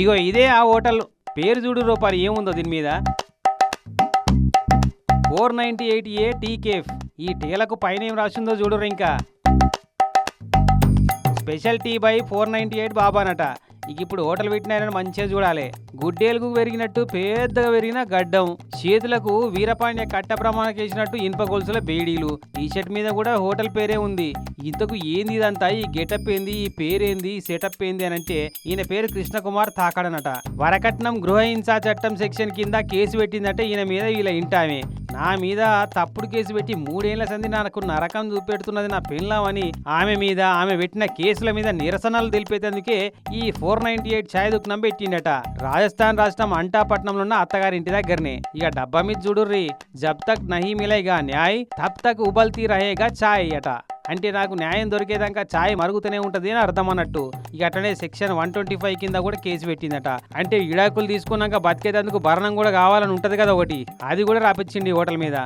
ఇగో ఇదే ఆ హోటల్. పేరు చూడు రూపాయలు ఏముందో దీని మీద? Four ninety eight A tea cafe. ఈ టీలకు పైన ఏం రాసిందో చూడరు ఇంకా. Special tea by four ninety eight బాబానట. ఇక ఇప్పుడు హోటల్ పెట్టినారని మంచిగా చూడాలి. గుడ్డేలకు పెరిగినట్టు పెద్దగా పెరిగిన గడ్డం. చేతులకు వీరపాండ్య కట్ట ప్రమాణం వేసినట్టు ఇనుప గొలుసుల బేడీలు. టీ షర్ట్ మీద కూడా హోటల్ పేరే ఉంది. ఇంతకు ఏంది ఇదంతా? ఈ గెటప్ ఏంది? ఈ పేరేంది? ఈ సెటప్ ఏంది అని అంటే ఈయన పేరు కృష్ణకుమార్ తాకాడనట. వరకట్నం గృహ హింసా చట్టం సెక్షన్ కింద కేసు పెట్టిందంటే ఈయన మీద వీళ్ళ ఇంటామే. నా మీద తప్పుడు కేసు పెట్టి మూడేళ్ళ సంది నాకు నరకం చూపెడుతున్నది నా పెళ్ళామని ఆమె మీద ఆమె పెట్టిన కేసుల మీద నిరసనలు తెలిపేందుకే ఈ ఫోర్ నైన్టీ ఎయిట్ ఛాయ్ దుకాణం పెట్టిండట రాజస్థాన్ రాష్ట్రం అంటాపట్నంలో ఉన్న అత్తగారి ఇంటి దగ్గరనే. ఇక డబ్బా మీద చూడుర్రి జబ్ తక్ నహి మిలేగా న్యాయ్ తబ్ తక్ ఉబల్తీ రహేగా ఛాయ్ అట. అంటే నాకు న్యాయం దొరికేదాకా ఛాయ్ మరుగుతూనే ఉంటుంది అని అర్థం అన్నట్టు. ఇక అట్లనే సెక్షన్ వన్ ట్వంటీ ఫైవ్ కింద కూడా కేసు పెట్టిందట. అంటే ఇడాకులు తీసుకున్నాక బతికేందుకు భరణం కూడా కావాలని ఉంటుంది కదా ఒకటి. అది కూడా రాపించింది ఈ హోటల్ మీద.